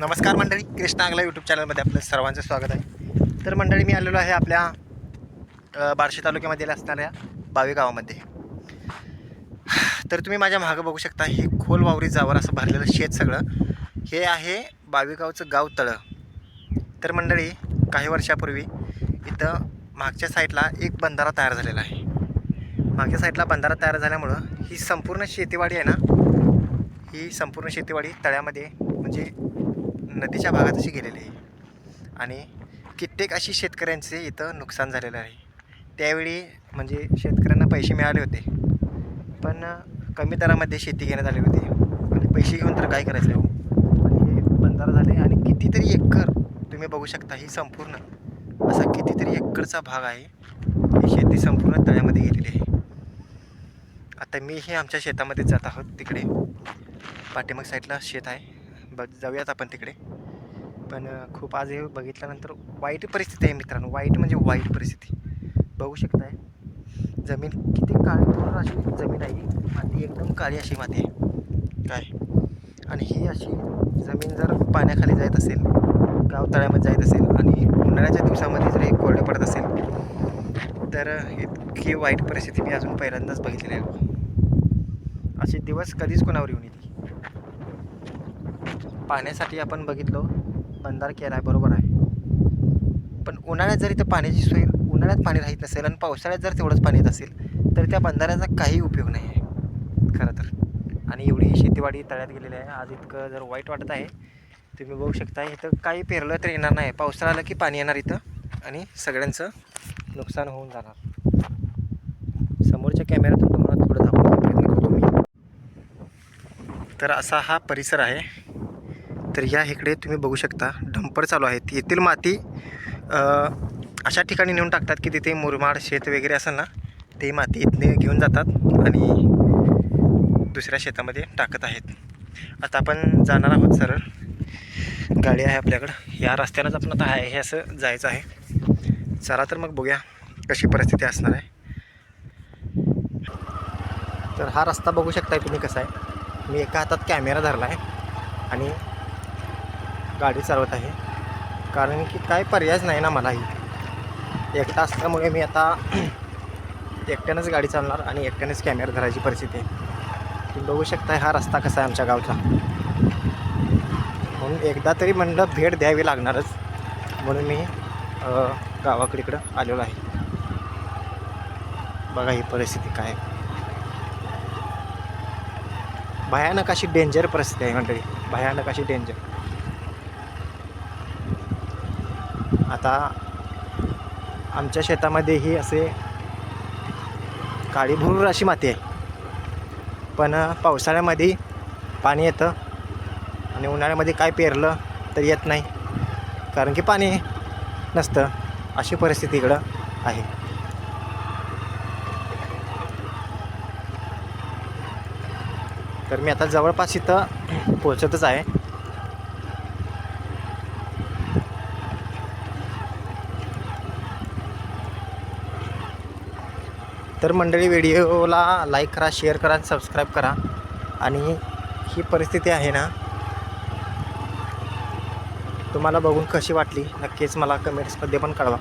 नमस्कार मंडळी कृष्णा आगला यूट्यूब चॅनलमध्ये आपलं सर्वांचं स्वागत आहे. तर मंडळी मी आलेलो आहे आपल्या बार्शी तालुक्यामध्ये असणाऱ्या बावी गावामध्ये. तर तुम्ही माझ्या मागं बघू शकता हे खोल वावरी जावर असं भरलेलं शेत सगळं. हे आहे बावीगावचं गाव तळं. तर मंडळी काही वर्षापूर्वी इथं मागच्या साईडला एक बंधारा तयार झालेला आहे. मागच्या साईडला बंधारा तयार झाल्यामुळं ही संपूर्ण शेतीवाडी आहे ना ही संपूर्ण शेतीवाडी तळ्यामध्ये म्हणजे नदीच्या भागात अशी गेलेली आहे. आणि कित्येक अशी शेतकऱ्यांचे इथं नुकसान झालेलं आहे. त्यावेळी म्हणजे शेतकऱ्यांना पैसे मिळाले होते. पण कमी दरामध्ये शेती घेण्यात आली होती. आणि पैसे घेऊन तर काय करायचं? हो. हे बंधारा झाले आणि कितीतरी एकर तुम्ही बघू शकता ही संपूर्ण असा कितीतरी एकरचा भाग आहे. ही शेती संपूर्ण तळ्यामध्ये गेलेली आहे. आता मी हे आमच्या शेतामध्ये जात आहोत तिकडे. पाठीमाग साईडला शेत आहे. बघ जाऊयात आपण तिकडे. पण खूप आज हे बघितल्यानंतर वाईट परिस्थिती आहे मित्रांनो. वाईट म्हणजे वाईट परिस्थिती. बघू शकताय. जमीन किती काळी पूर्ण अशी जमीन आहे. माती एकदम काळी अशी माती आहे. काय? आणि ही अशी जमीन जर पाण्याखाली जायत असेल गाव तळ्यामध्ये असेल आणि उन्हाळ्याच्या दिवसामध्ये जर हे कोरडे पडत असेल तर इतकी वाईट परिस्थिती मी अजून पहिल्यांदाच बघितलेली आहे. असे दिवस कधीच कोणावर येऊन येते पाण्यासाठी आपण बघितलो बंधार केला आहे बरोबर आहे. पण उन्हाळ्यात जर इथं पाण्याची सोय उन्हाळ्यात पाणी राहत नसेल आणि पावसाळ्यात जर तेवढंच पाणी येत असेल तर त्या बंधाऱ्याचा काही उपयोग नाही आहे. खरं तर. आणि एवढी शेतीवाडी तळ्यात गेलेली आहे. आज इतकं जर वाईट वाटत आहे तुम्ही बघू शकता इथं काही पेरलं तर येणार नाही. पावसाळा आला की पाणी येणार इथं आणि सगळ्यांचं नुकसान होऊन जाणार. समोरच्या कॅमेऱ्यातून तुम्हाला थोडं दाखवण्याचा प्रयत्न करतो मी. तर असा हा परिसर आहे. तर या इकडे तुम्ही बघू शकता डंपर चालू आहेत. येथील माती अशा ठिकाणी नेऊन टाकतात की तिथे मुरमाड शेत वगैरे असेल ना ते माती इथने घेऊन जातात आणि दुसऱ्या शेतामध्ये टाकत आहेत. आता आपण जाणार आहोत सरळ. गाडी आहे आपल्याकडं. या रस्त्यालाच आपण आता आहे हे असं जायचं आहे. चला तर मग बघूया कशी परिस्थिती असणार आहे. तर हा रस्ता बघू शकताय तुम्ही कसा आहे. मी एका हातात कॅमेरा धरला आहे आणि गाडी चालवत आहे. कारण की काय पर्यायच नाही ना मलाही. एकटा असल्यामुळे मी आता एकट्यानंच गाडी चालवणार आणि एकट्यानेच कॅमेरा धरायची परिस्थिती आहे. तुम्ही बघू शकताय हा रस्ता कसा आहे आमच्या गावचा. म्हणून एकदा तरी म्हणलं भेट द्यावी लागणारच. म्हणून मी गावाकडे इकडं आलेलो आहे. बघा ही परिस्थिती काय. भयानक अशी डेंजर परिस्थिती आहे मंडळी भयानक अशी डेंजर आता आमच्या शेतामध्येही असे काळीभूर अशी माती आहे. पण पावसाळ्यामध्ये पाणी येतं आणि उन्हाळ्यामध्ये काय पेरलं तर येत नाही. कारण की पाणी नसतं. अशी परिस्थिती इकडं आहे. तर मी आता जवळपास इथं पोचतच आहे. तर मंडळी व्हिडिओला लाईक करा शेअर करा आणि सबस्क्राईब करा. आणि ही परिस्थिती आहे ना तुम्हाला बघून कशी वाटली नक्कीच मला कमेंट्समध्ये पण कळवा.